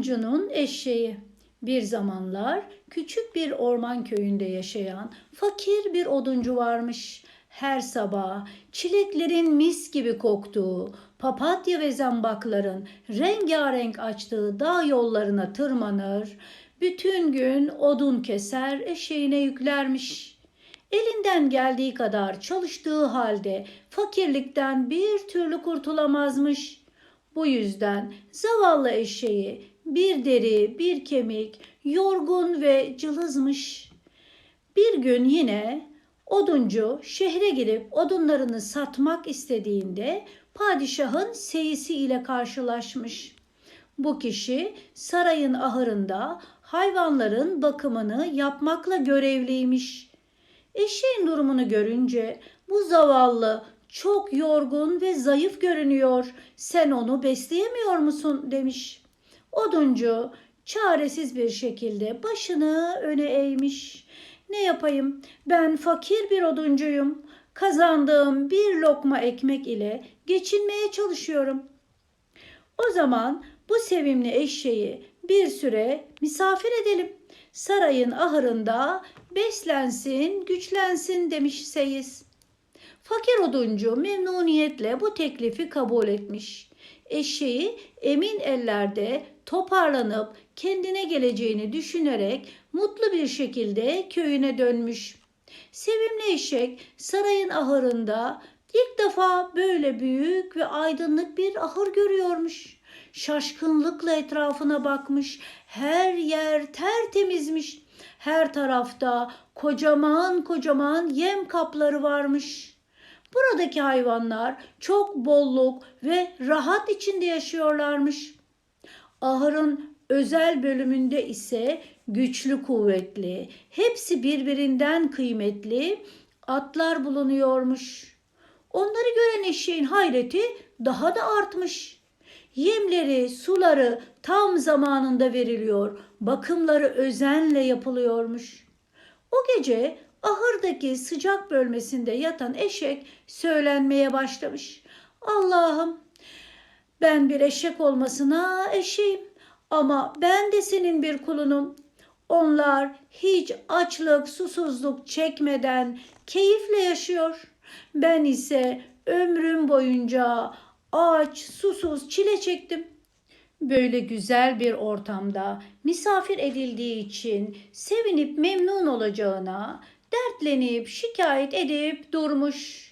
Oduncunun eşeği. Bir zamanlar küçük bir orman köyünde yaşayan fakir bir oduncu varmış. Her sabah çileklerin mis gibi koktuğu, papatya ve zambakların rengarenk açtığı dağ yollarına tırmanır, bütün gün odun keser, eşeğine yüklermiş. Elinden geldiği kadar çalıştığı halde fakirlikten bir türlü kurtulamazmış. Bu yüzden zavallı eşeği bir deri, bir kemik, yorgun ve cılızmış. Bir gün yine oduncu şehre girip odunlarını satmak istediğinde padişahın seyisi ile karşılaşmış. Bu kişi sarayın ahırında hayvanların bakımını yapmakla görevliymiş. Eşeğin durumunu görünce bu zavallı çok yorgun ve zayıf görünüyor. Sen onu besleyemiyor musun demiş. Oduncu çaresiz bir şekilde başını öne eğmiş. Ne yapayım? Ben fakir bir oduncuyum. Kazandığım bir lokma ekmek ile geçinmeye çalışıyorum. O zaman bu sevimli eşeği bir süre misafir edelim. Sarayın ahırında beslensin, güçlensin demiş Seyis. Fakir oduncu memnuniyetle bu teklifi kabul etmiş. Eşeği emin ellerde toparlanıp kendine geleceğini düşünerek mutlu bir şekilde köyüne dönmüş. Sevimli eşek sarayın ahırında ilk defa böyle büyük ve aydınlık bir ahır görüyormuş. Şaşkınlıkla etrafına bakmış. Her yer tertemizmiş. Her tarafta kocaman kocaman yem kapları varmış. Buradaki hayvanlar çok bolluk ve rahat içinde yaşıyorlarmış. Ahırın özel bölümünde ise güçlü kuvvetli, hepsi birbirinden kıymetli atlar bulunuyormuş. Onları gören eşeğin hayreti daha da artmış. Yemleri, suları tam zamanında veriliyor, bakımları özenle yapılıyormuş. O gece ahırdaki sıcak bölmesinde yatan eşek söylenmeye başlamış. Allah'ım ben bir eşek olmasına eşeğim ama ben de senin bir kulunum. Onlar hiç açlık, susuzluk çekmeden keyifle yaşıyor. Ben ise ömrüm boyunca aç, susuz, çile çektim. Böyle güzel bir ortamda misafir edildiği için sevinip memnun olacağına dertlenip şikayet edip durmuş.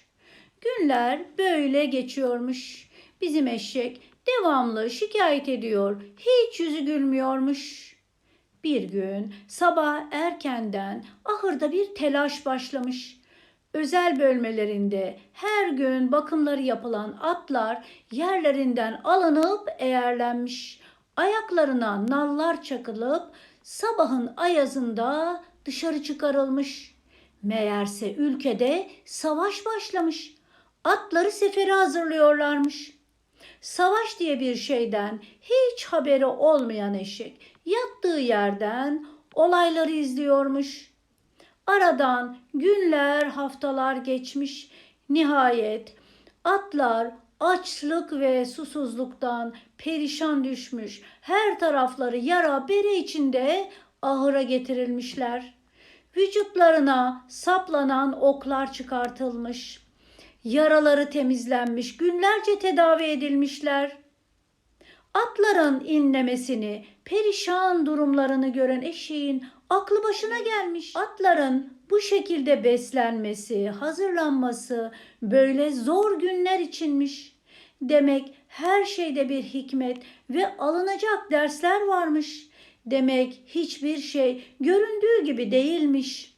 Günler böyle geçiyormuş. Bizim eşek devamlı şikayet ediyor. Hiç yüzü gülmüyormuş. Bir gün sabah erkenden ahırda bir telaş başlamış. Özel bölmelerinde her gün bakımları yapılan atlar yerlerinden alınıp eğerlenmiş. Ayaklarına nallar çakılıp sabahın ayazında dışarı çıkarılmış. Meğerse ülkede savaş başlamış. Atları sefere hazırlıyorlarmış. Savaş diye bir şeyden hiç haberi olmayan eşek yattığı yerden olayları izliyormuş. Aradan günler, haftalar geçmiş. Nihayet atlar açlık ve susuzluktan perişan düşmüş. Her tarafları yara bere içinde ahıra getirilmişler. Vücutlarına saplanan oklar çıkartılmış. Yaraları temizlenmiş, günlerce tedavi edilmişler. Atların inlemesini, perişan durumlarını gören eşeğin aklı başına gelmiş. Atların bu şekilde beslenmesi, hazırlanması böyle zor günler içinmiş. Demek her şeyde bir hikmet ve alınacak dersler varmış. Demek hiçbir şey göründüğü gibi değilmiş.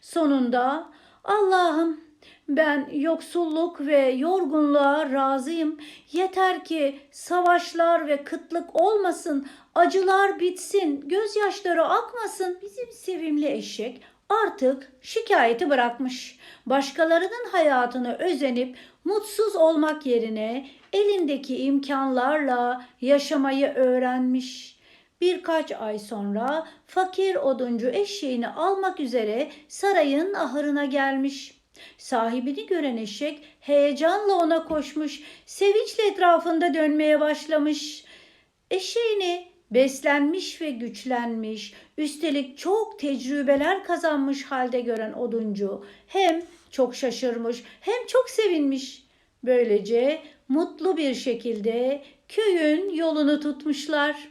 Sonunda Allah'ım ben yoksulluk ve yorgunluğa razıyım. Yeter ki savaşlar ve kıtlık olmasın, acılar bitsin, gözyaşları akmasın. Bizim sevimli eşek artık şikayeti bırakmış. Başkalarının hayatını özenip mutsuz olmak yerine elindeki imkanlarla yaşamayı öğrenmiş. Birkaç ay sonra fakir oduncu eşeğini almak üzere sarayın ahırına gelmiş. Sahibini gören eşek heyecanla ona koşmuş, sevinçle etrafında dönmeye başlamış. Eşeğini beslenmiş ve güçlenmiş, üstelik çok tecrübeler kazanmış halde gören oduncu hem çok şaşırmış hem çok sevinmiş. Böylece mutlu bir şekilde köyün yolunu tutmuşlar.